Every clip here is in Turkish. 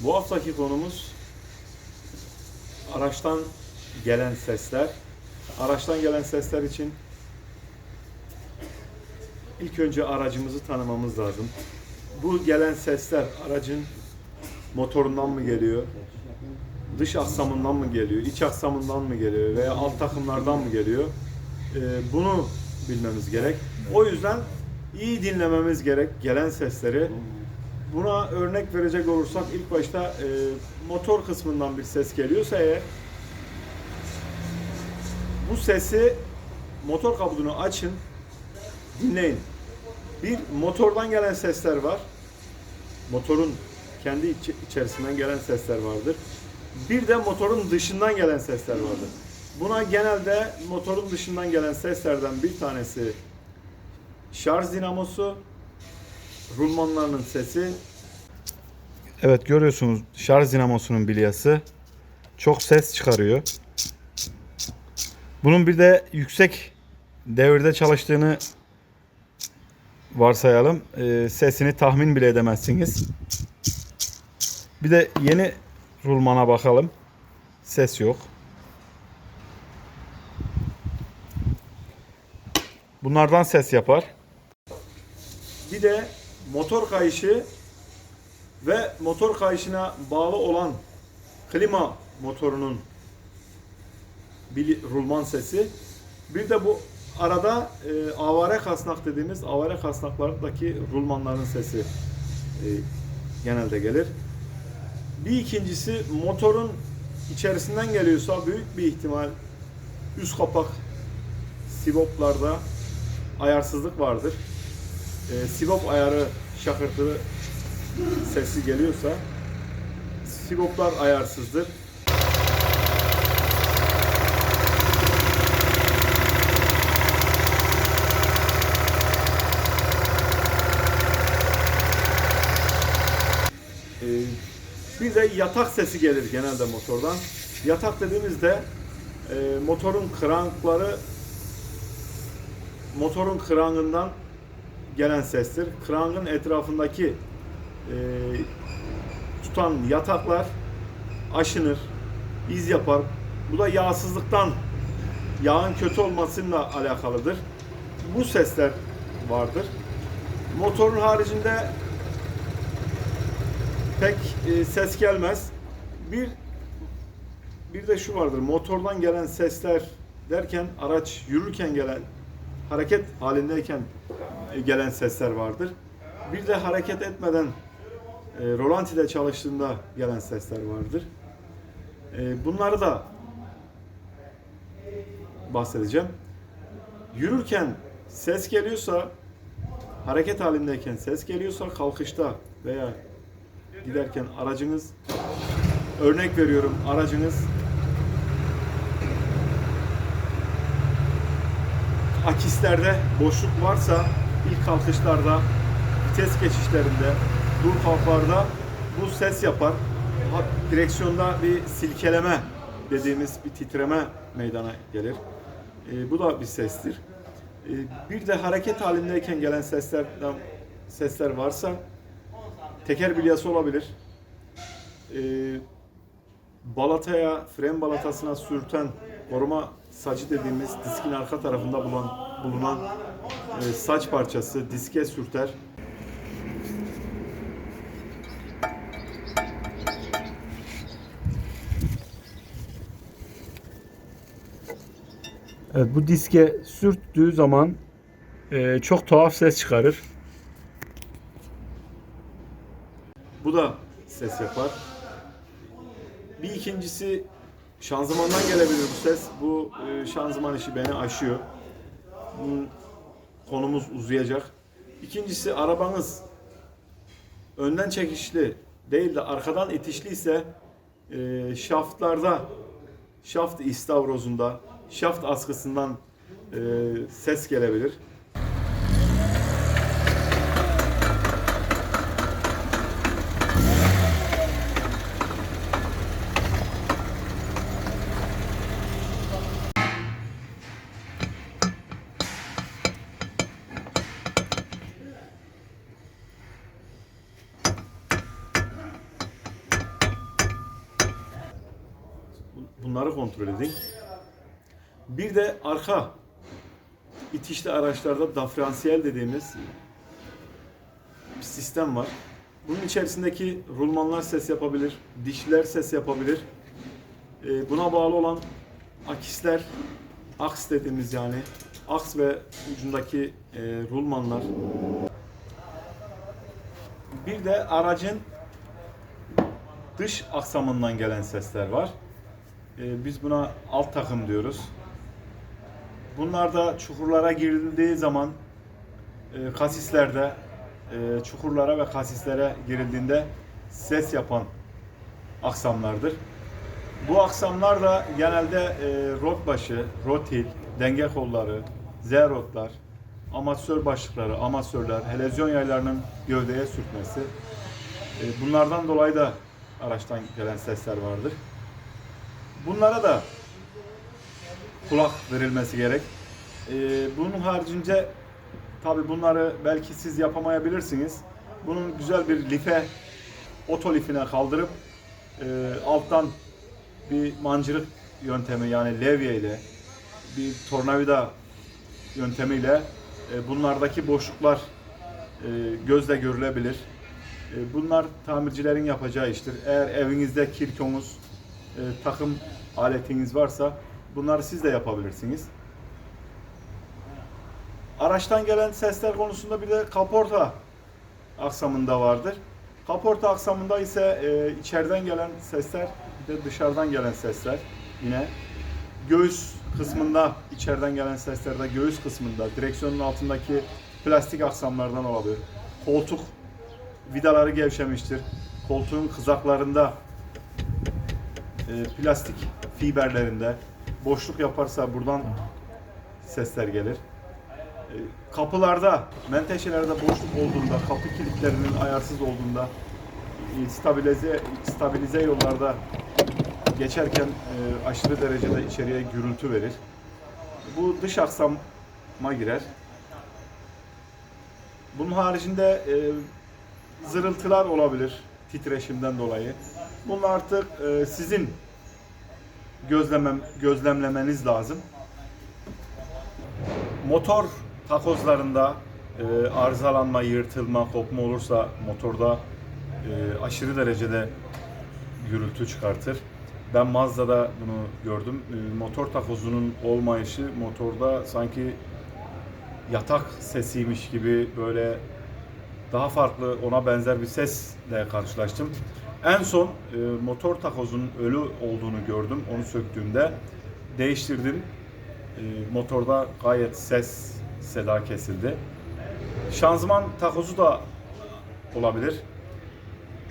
Bu haftaki konumuz araçtan gelen sesler. Araçtan gelen sesler için ilk önce aracımızı tanımamız lazım. Bu gelen sesler aracın motorundan mı geliyor? Dış aksamından mı geliyor? iç aksamından mı geliyor? Veya alt takımlardan mı geliyor? Ee, bunu bilmemiz gerek. O yüzden iyi dinlememiz gerek gelen sesleri. Buna örnek verecek olursak ilk başta e, motor kısmından bir ses geliyorsa eğer bu sesi motor kablounu açın, dinleyin. Bir motordan gelen sesler var. Motorun kendi iç- içerisinden gelen sesler vardır. Bir de motorun dışından gelen sesler vardır. Buna genelde motorun dışından gelen seslerden bir tanesi şarj dinamosu, rulmanlarının sesi. Evet görüyorsunuz şarj dinamosunun bilyası çok ses çıkarıyor. Bunun bir de yüksek devirde çalıştığını varsayalım. Ee, sesini tahmin bile edemezsiniz. Bir de yeni rulmana bakalım. Ses yok. Bunlardan ses yapar. Bir de motor kayışı ve motor kayışına bağlı olan klima motorunun bili- rulman sesi. Bir de bu arada e, avare kasnak dediğimiz avare kasnaklardaki rulmanların sesi e, genelde gelir. Bir ikincisi motorun içerisinden geliyorsa büyük bir ihtimal üst kapak sivoplarda ayarsızlık vardır. E, sivop ayarı şakırtılı sesi geliyorsa sivoplar ayarsızdır. Ee, yatak sesi gelir genelde motordan. Yatak dediğimizde e, motorun krankları motorun krangından gelen sestir. Krangın etrafındaki tutan yataklar aşınır, iz yapar. Bu da yağsızlıktan, yağın kötü olmasıyla alakalıdır. Bu sesler vardır. Motorun haricinde pek e, ses gelmez. Bir bir de şu vardır. Motordan gelen sesler derken araç yürürken gelen hareket halindeyken e, gelen sesler vardır. Bir de hareket etmeden e, rolantide çalıştığında gelen sesler vardır. E, bunları da bahsedeceğim. Yürürken ses geliyorsa, hareket halindeyken ses geliyorsa kalkışta veya giderken aracınız örnek veriyorum aracınız akislerde boşluk varsa ilk kalkışlarda vites geçişlerinde dur kalklarda bu ses yapar. Direksiyonda bir silkeleme dediğimiz bir titreme meydana gelir. E, bu da bir sestir. E, bir de hareket halindeyken gelen seslerden sesler varsa teker bilyası olabilir. Ee, balataya, fren balatasına sürten koruma sacı dediğimiz diskin arka tarafında bulunan, bulunan e, saç parçası diske sürter. Evet bu diske sürttüğü zaman e, çok tuhaf ses çıkarır. Bu da ses yapar. Bir ikincisi şanzımandan gelebilir bu ses. Bu e, şanzıman işi beni aşıyor. Bunun konumuz uzayacak. İkincisi arabanız önden çekişli değil de arkadan itişli ise e, şaftlarda şaft istavrozunda şaft askısından e, ses gelebilir. Bunları kontrol edin. Bir de arka itişli araçlarda diferansiyel dediğimiz bir sistem var. Bunun içerisindeki rulmanlar ses yapabilir, dişler ses yapabilir. Ee, buna bağlı olan akisler, aks dediğimiz yani aks ve ucundaki e, rulmanlar. Bir de aracın dış aksamından gelen sesler var. Ee, biz buna alt takım diyoruz. Bunlar da çukurlara girildiği zaman e, kasislerde e, çukurlara ve kasislere girildiğinde ses yapan aksamlardır. Bu aksamlar da genelde e, rot başı, rotil, denge kolları, Z-rotlar, amatör başlıkları, amatörler, helezyon yaylarının gövdeye sürtmesi. E, bunlardan dolayı da araçtan gelen sesler vardır. Bunlara da kulak verilmesi gerek. E, bunun haricince tabi bunları belki siz yapamayabilirsiniz. Bunun güzel bir life, otolifine kaldırıp e, alttan bir mancırık yöntemi yani levye ile bir tornavida yöntemiyle e, bunlardaki boşluklar e, gözle görülebilir. E, bunlar tamircilerin yapacağı iştir. Eğer evinizde kirkonuz, e, takım aletiniz varsa bunları siz de yapabilirsiniz. Araçtan gelen sesler konusunda bir de kaporta aksamında vardır. Kaporta aksamında ise e, içeriden gelen sesler bir de dışarıdan gelen sesler yine göğüs kısmında içeriden gelen seslerde göğüs kısmında direksiyonun altındaki plastik aksamlardan olabilir. Koltuk vidaları gevşemiştir. Koltuğun kızaklarında e, plastik fiberlerinde boşluk yaparsa buradan sesler gelir. E, kapılarda, menteşelerde boşluk olduğunda, kapı kilitlerinin ayarsız olduğunda e, stabilize stabilize yollarda geçerken e, aşırı derecede içeriye gürültü verir. Bu dış aksama girer. Bunun haricinde e, zırıltılar olabilir titreşimden dolayı. Bunlar artık sizin gözlemem gözlemlemeniz lazım. Motor takozlarında e, arızalanma, yırtılma, kopma olursa motorda e, aşırı derecede gürültü çıkartır. Ben Mazda'da bunu gördüm. E, motor takozunun olmayışı motorda sanki yatak sesiymiş gibi böyle daha farklı ona benzer bir sesle karşılaştım. En son e, motor takozunun ölü olduğunu gördüm. Onu söktüğümde değiştirdim. E, motorda gayet ses seda kesildi. Şanzıman takozu da olabilir.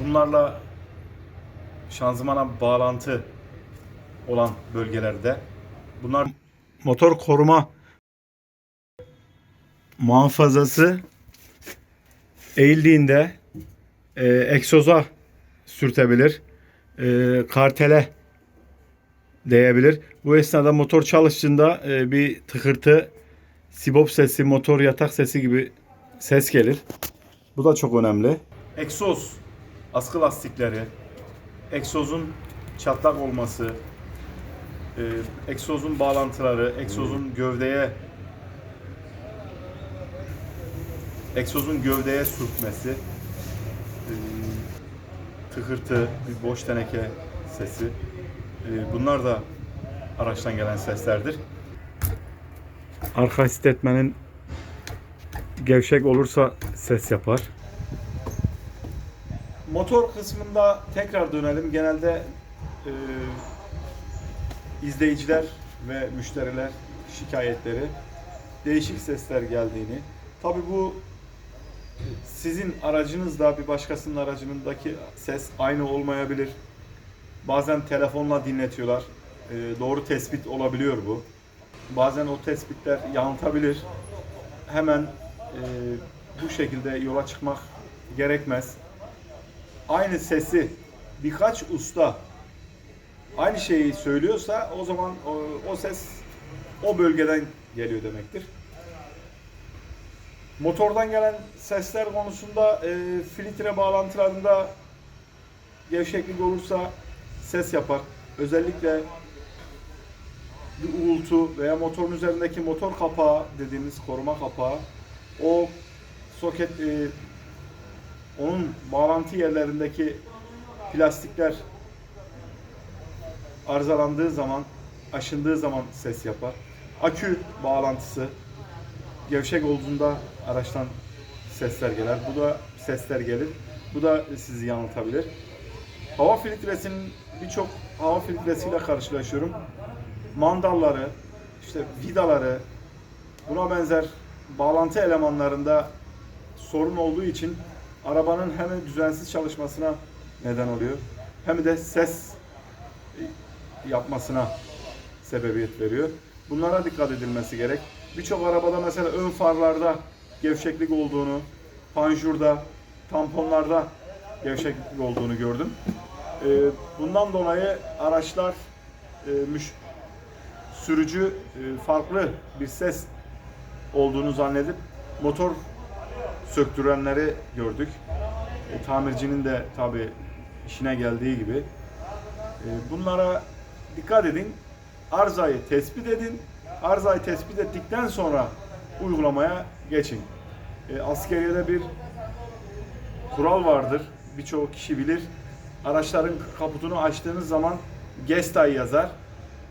Bunlarla şanzımana bağlantı olan bölgelerde bunlar motor koruma muhafazası eğildiğinde e, egzoza sürtebilir. E, kartele değebilir. Bu esnada motor çalıştığında e, bir tıkırtı, sibop sesi, motor yatak sesi gibi ses gelir. Bu da çok önemli. Egzoz, askı lastikleri, egzozun çatlak olması, e, egzozun bağlantıları, egzozun gövdeye egzozun gövdeye sürtmesi, e, tıkırtı, bir boş teneke sesi. E, bunlar da araçtan gelen seslerdir. Arka hissetmenin gevşek olursa ses yapar. Motor kısmında tekrar dönelim. Genelde e, izleyiciler ve müşteriler şikayetleri değişik sesler geldiğini. Tabi bu sizin aracınızla bir başkasının aracındaki ses aynı olmayabilir. Bazen telefonla dinletiyorlar. E, doğru tespit olabiliyor bu. Bazen o tespitler yanıltabilir. Hemen e, bu şekilde yola çıkmak gerekmez. Aynı sesi birkaç usta aynı şeyi söylüyorsa o zaman o, o ses o bölgeden geliyor demektir. Motordan gelen sesler konusunda e, filtre bağlantılarında gevşeklik olursa ses yapar. Özellikle bir uğultu veya motorun üzerindeki motor kapağı dediğimiz koruma kapağı o soket e, onun bağlantı yerlerindeki plastikler arızalandığı zaman, aşındığı zaman ses yapar. Akü bağlantısı gevşek olduğunda araçtan sesler gelir. Bu da sesler gelir. Bu da sizi yanıltabilir. Hava filtresinin birçok hava filtresiyle karşılaşıyorum. Mandalları, işte vidaları, buna benzer bağlantı elemanlarında sorun olduğu için arabanın hem düzensiz çalışmasına neden oluyor hem de ses yapmasına sebebiyet veriyor. Bunlara dikkat edilmesi gerek. Birçok arabada mesela ön farlarda gevşeklik olduğunu, panjurda, tamponlarda gevşeklik olduğunu gördüm. Ee, Bundan dolayı araçlar e, müş- sürücü e, farklı bir ses olduğunu zannedip motor söktürenleri gördük. E, tamircinin de tabi işine geldiği gibi. E, bunlara dikkat edin. Arızayı tespit edin. Arızayı tespit ettikten sonra uygulamaya geçin. E, askeriyede bir kural vardır. Birçok kişi bilir. Araçların kaputunu açtığınız zaman Gestay yazar.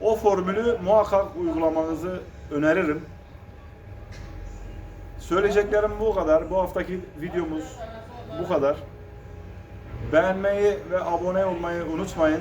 O formülü muhakkak uygulamanızı öneririm. Söyleyeceklerim bu kadar. Bu haftaki videomuz bu kadar. Beğenmeyi ve abone olmayı unutmayın.